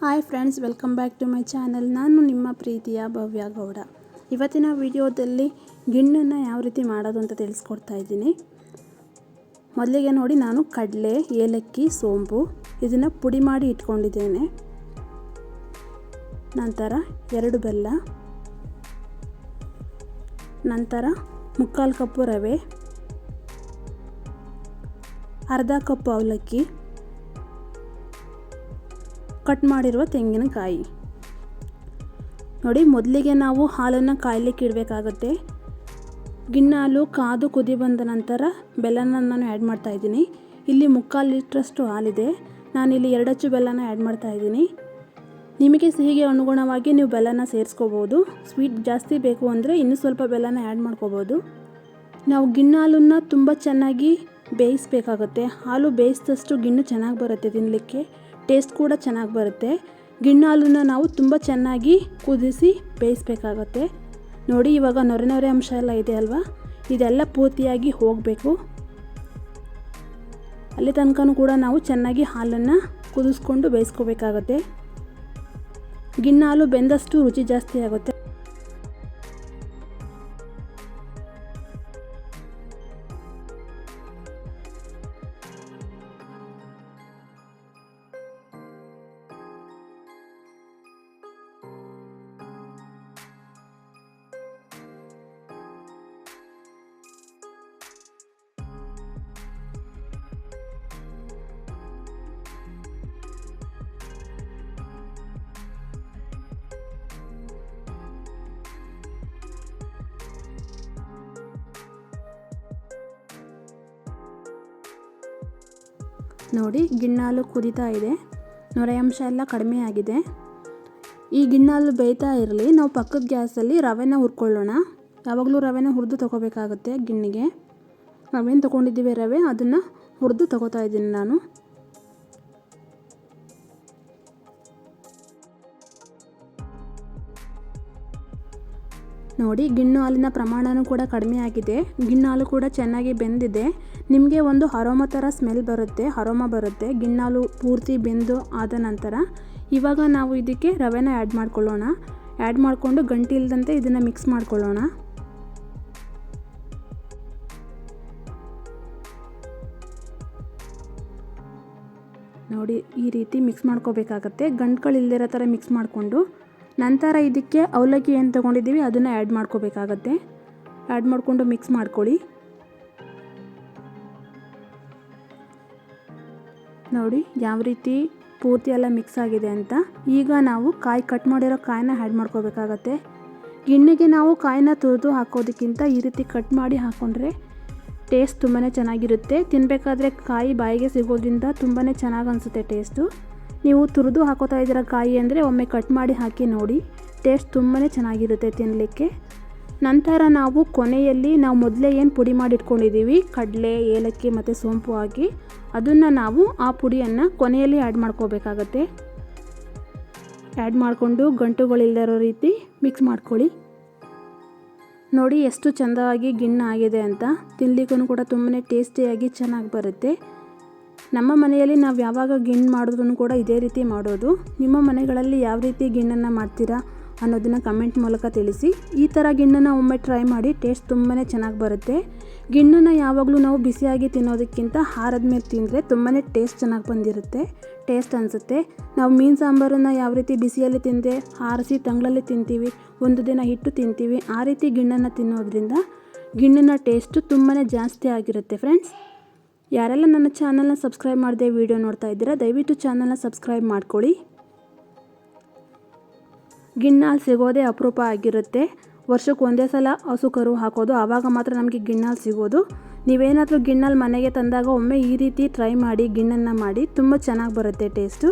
Hi friends, welcome back to my channel. ನಾನು ನಿಮ್ಮ ಪ್ರೀತಿಯ ಭವ್ಯ ಗೌಡ. ಇವತ್ತಿನ ವಿಡಿಯೋದಲ್ಲಿ ಗಿಣ್ಣನ್ನು ಯಾವ ರೀತಿ ಮಾಡೋದು ಅಂತ ತಿಳಿಸ್ಕೊಡ್ತಾ ಇದ್ದೀನಿ. ಮೊದಲಿಗೆ ನೋಡಿ, ನಾನು ಕಡಲೆ, ಏಲಕ್ಕಿ, ಸೋಂಪು ಇದನ್ನು ಪುಡಿ ಮಾಡಿ ಇಟ್ಕೊಂಡಿದ್ದೇನೆ. ನಂತರ ಎರಡು ಬೆಲ್ಲ. ನಂತರ ಮುಕ್ಕಾಲು ಕಪ್ಪು ರವೆ. ಅರ್ಧ ಕಪ್ ಅವಲಕ್ಕಿ. ಕಟ್ ಮಾಡಿರುವ ತೆಂಗಿನಕಾಯಿ. ನೋಡಿ, ಮೊದಲಿಗೆ ನಾವು ಹಾಲನ್ನು ಕಾಯಲಿಕ್ಕೆ ಇಡಬೇಕಾಗುತ್ತೆ. ಗಿಣ್ಣ ಹಾಲು ಕಾದು ಕುದಿ ಬಂದ ನಂತರ ಬೆಲ್ಲನ ನಾನು ಆ್ಯಡ್ ಮಾಡ್ತಾ ಇದ್ದೀನಿ. ಇಲ್ಲಿ ಮುಕ್ಕಾಲು ಲೀಟ್ರಷ್ಟು ಹಾಲಿದೆ. ನಾನಿಲ್ಲಿ ಎರಡಚ್ಚು ಬೆಲ್ಲನ ಆ್ಯಡ್ ಮಾಡ್ತಾ ಇದ್ದೀನಿ. ನಿಮಗೆ ಸಿಹಿಗೆ ಅನುಗುಣವಾಗಿ ನೀವು ಬೆಲ್ಲನ ಸೇರಿಸ್ಕೋಬೋದು. ಸ್ವೀಟ್ ಜಾಸ್ತಿ ಬೇಕು ಅಂದರೆ ಇನ್ನೂ ಸ್ವಲ್ಪ ಬೆಲ್ಲನ ಆ್ಯಡ್ ಮಾಡ್ಕೋಬೋದು. ನಾವು ಗಿಣ್ಣ ಹಾಲನ್ನು ತುಂಬ ಚೆನ್ನಾಗಿ ಬೇಯಿಸಬೇಕಾಗುತ್ತೆ. ಹಾಲು ಬೇಯಿಸಿದಷ್ಟು ಗಿಣ್ಣು ಚೆನ್ನಾಗಿ ಬರುತ್ತೆ ತಿನ್ನಲಿಕ್ಕೆ ಟೇಸ್ಟ್ ಕೂಡ ಚೆನ್ನಾಗಿ ಬರುತ್ತೆ. ಗಿಣ್ಣು ಹಾಲನ್ನು ನಾವು ತುಂಬ ಚೆನ್ನಾಗಿ ಕುದಿಸಿ ಬೇಯಿಸಬೇಕಾಗತ್ತೆ. ನೋಡಿ, ಇವಾಗ ನೊರೆ ನೊರೆ ಅಂಶ ಎಲ್ಲ ಇದೆ ಅಲ್ವಾ? ಇದೆಲ್ಲ ಪೂರ್ತಿಯಾಗಿ ಹೋಗಬೇಕು. ಅಲ್ಲಿ ತನಕ ಕೂಡ ನಾವು ಚೆನ್ನಾಗಿ ಹಾಲನ್ನು ಕುದಿಸ್ಕೊಂಡು ಬೇಯಿಸ್ಕೋಬೇಕಾಗತ್ತೆ. ಗಿಣ್ಣಾಲು ಬೆಂದಷ್ಟು ರುಚಿ ಜಾಸ್ತಿ ಆಗುತ್ತೆ. ನೋಡಿ, ಗಿಣ್ಣಾಲು ಕುದಿತಾ ಇದೆ. ನೊರೆ ಅಂಶ ಎಲ್ಲ ಕಡಿಮೆ ಆಗಿದೆ. ಈ ಗಿಣ್ಣಾಲು ಬೇಯ್ತಾ ಇರಲಿ. ನಾವು ಪಕ್ಕದ ಗ್ಯಾಸಲ್ಲಿ ರವೆನ ಹುರ್ಕೊಳ್ಳೋಣ. ಯಾವಾಗಲೂ ರವೆನ ಹುರಿದು ತೊಗೋಬೇಕಾಗುತ್ತೆ ಗಿಣ್ಣಿಗೆ. ನಾವೇನು ತೊಗೊಂಡಿದ್ದೀವಿ ರವೆ? ಅದನ್ನು ಹುರಿದು ತೊಗೋತಾ ಇದ್ದೀನಿ ನಾನು. ನೋಡಿ, ಗಿಣ್ಣು ಹಾಲಿನ ಪ್ರಮಾಣವೂ ಕೂಡ ಕಡಿಮೆ ಆಗಿದೆ. ಗಿಣ್ಣು ಹಾಲು ಕೂಡ ಚೆನ್ನಾಗಿ ಬೆಂದಿದೆ. ನಿಮಗೆ ಒಂದು ಹರೋಮ ಥರ ಸ್ಮೆಲ್ ಬರುತ್ತೆ ಹರೋಮ ಬರುತ್ತೆ. ಗಿಣ್ಣಾಲು ಪೂರ್ತಿ ಬೆಂದು ಆದ ನಂತರ ಇವಾಗ ನಾವು ಇದಕ್ಕೆ ರವೆನ ಆ್ಯಡ್ ಮಾಡ್ಕೊಳ್ಳೋಣ. ಆ್ಯಡ್ ಮಾಡಿಕೊಂಡು ಗಂಟಿ ಇಲ್ಲದಂತೆ ಇದನ್ನು ಮಿಕ್ಸ್ ಮಾಡ್ಕೊಳ್ಳೋಣ. ನೋಡಿ, ಈ ರೀತಿ ಮಿಕ್ಸ್ ಮಾಡ್ಕೋಬೇಕಾಗತ್ತೆ. ಗಂಟುಗಳಿಲ್ದಿರೋ ಥರ ಮಿಕ್ಸ್ ಮಾಡಿಕೊಂಡು ನಂತರ ಇದಕ್ಕೆ ಅವಲಕ್ಕಿ ಏನು ತೊಗೊಂಡಿದ್ದೀವಿ, ಅದನ್ನು ಆ್ಯಡ್ ಮಾಡ್ಕೋಬೇಕಾಗತ್ತೆ. ಆ್ಯಡ್ ಮಾಡಿಕೊಂಡು ಮಿಕ್ಸ್ ಮಾಡ್ಕೊಳ್ಳಿ. ನೋಡಿ, ಯಾವ ರೀತಿ ಪೂರ್ತಿ ಎಲ್ಲ ಮಿಕ್ಸ್ ಆಗಿದೆ ಅಂತ. ಈಗ ನಾವು ಕಾಯಿ ಕಟ್ ಮಾಡಿರೋ ಕಾಯಿನ ಆ್ಯಡ್ ಮಾಡ್ಕೋಬೇಕಾಗತ್ತೆ. ಗಿಣ್ಣಿಗೆ ನಾವು ಕಾಯಿನ ತುರಿದು ಹಾಕೋದಕ್ಕಿಂತ ಈ ರೀತಿ ಕಟ್ ಮಾಡಿ ಹಾಕ್ಕೊಂಡ್ರೆ ಟೇಸ್ಟ್ ತುಂಬಾ ಚೆನ್ನಾಗಿರುತ್ತೆ. ತಿನ್ನಬೇಕಾದ್ರೆ ಕಾಯಿ ಬಾಯಿಗೆ ಸಿಗೋದ್ರಿಂದ ತುಂಬಾ ಚೆನ್ನಾಗಿ ಅನಿಸುತ್ತೆ ಟೇಸ್ಟು ನೀವು ತುರಿದು ಹಾಕೋತಾ ಇದ್ದೀರ ಕಾಯಿ ಅಂದರೆ ಒಮ್ಮೆ ಕಟ್ ಮಾಡಿ ಹಾಕಿ ನೋಡಿ. ಟೇಸ್ಟ್ ತುಂಬಾ ಚೆನ್ನಾಗಿರುತ್ತೆ ತಿನ್ನಲಿಕ್ಕೆ. ನಂತರ ನಾವು ಕೊನೆಯಲ್ಲಿ ನಾವು ಮೊದಲೇ ಏನು ಪುಡಿ ಮಾಡಿ ಇಟ್ಕೊಂಡಿದ್ದೀವಿ ಕಡಲೆ, ಏಲಕ್ಕಿ ಮತ್ತು ಸೋಂಪು ಹಾಕಿ ಅದನ್ನು ನಾವು ಆ ಪುಡಿಯನ್ನು ಕೊನೆಯಲ್ಲಿ ಆ್ಯಡ್ ಮಾಡ್ಕೋಬೇಕಾಗತ್ತೆ. ಆ್ಯಡ್ ಮಾಡಿಕೊಂಡು ಗಂಟುಗಳಿಲ್ಲದಿರೋ ರೀತಿ ಮಿಕ್ಸ್ ಮಾಡ್ಕೊಳ್ಳಿ. ನೋಡಿ ಎಷ್ಟು ಚೆಂದವಾಗಿ ಗಿಣ್ಣ ಆಗಿದೆ ಅಂತ. ತಿನ್ನಲಿಕ್ಕೂ ಕೂಡ ತುಂಬಾ ಟೇಸ್ಟಿಯಾಗಿ ಚೆನ್ನಾಗಿ ಬರುತ್ತೆ. ನಮ್ಮ ಮನೆಯಲ್ಲಿ ನಾವು ಯಾವಾಗ ಗಿಣ್ಣು ಮಾಡಿದ್ರೂ ಕೂಡ ಇದೇ ರೀತಿ ಮಾಡೋದು. ನಿಮ್ಮ ಮನೆಗಳಲ್ಲಿ ಯಾವ ರೀತಿ ಗಿಣ್ಣನ್ನು ಮಾಡ್ತೀರಾ ಅನ್ನೋದನ್ನು ಕಮೆಂಟ್ ಮೂಲಕ ತಿಳಿಸಿ. ಈ ಥರ ಗಿಣ್ಣನ್ನು ಒಮ್ಮೆ ಟ್ರೈ ಮಾಡಿ ಟೇಸ್ಟ್ ತುಂಬಾ ಚೆನ್ನಾಗಿ ಬರುತ್ತೆ. ಗಿಣ್ಣನ್ನು ಯಾವಾಗಲೂ ನಾವು ಬಿಸಿಯಾಗಿ ತಿನ್ನೋದಕ್ಕಿಂತ ಹಾರದ ಮೇಲೆ ತಿಂದರೆ ತುಂಬಾ ಟೇಸ್ಟ್ ಚೆನ್ನಾಗಿ ಬಂದಿರುತ್ತೆ. ಟೇಸ್ಟ್ ಅನಿಸುತ್ತೆ. ನಾವು ಮೀನು ಸಾಂಬಾರನ್ನು ಯಾವ ರೀತಿ ಬಿಸಿಯಲ್ಲಿ ತಿಂದೆ ಹಾರಿಸಿ ತಂಗಳಲ್ಲಿ ತಿಂತೀವಿ, ಒಂದು ದಿನ ಹಿಟ್ಟು ತಿಂತೀವಿ, ಆ ರೀತಿ ಗಿಣ್ಣನ್ನು ತಿನ್ನೋದ್ರಿಂದ ಗಿಣ್ಣಿನ ಟೇಸ್ಟು ತುಂಬಾ ಜಾಸ್ತಿ ಆಗಿರುತ್ತೆ ಫ್ರೆಂಡ್ಸ್ ಯಾರೆಲ್ಲ ನನ್ನ ಚಾನಲ್ನ ಸಬ್ಸ್ಕ್ರೈಬ್ ಮಾಡದೆ ವಿಡಿಯೋ ನೋಡ್ತಾ ಇದ್ದೀರಾ, ದಯವಿಟ್ಟು ಚಾನಲ್ನ ಸಬ್ಸ್ಕ್ರೈಬ್ ಮಾಡ್ಕೊಳ್ಳಿ. ಗಿಣ್ಣಾಲ್ ಸಿಗೋದೇ ಅಪರೂಪ ಆಗಿರುತ್ತೆ. ವರ್ಷಕ್ಕೆ ಒಂದೇ ಸಲ ಹಸು ಕರು ಹಾಕೋದು, ಆವಾಗ ಮಾತ್ರ ನಮಗೆ ಗಿಣ್ಣಾಲ್ ಸಿಗೋದು. ನೀವೇನಾದರೂ ಗಿಣ್ಣಲ್ಲಿ ಮನೆಗೆ ತಂದಾಗ ಒಮ್ಮೆ ಈ ರೀತಿ ಟ್ರೈ ಮಾಡಿ, ಗಿಣ್ಣನ್ನು ಮಾಡಿ, ತುಂಬ ಚೆನ್ನಾಗಿ ಬರುತ್ತೆ ಟೇಸ್ಟು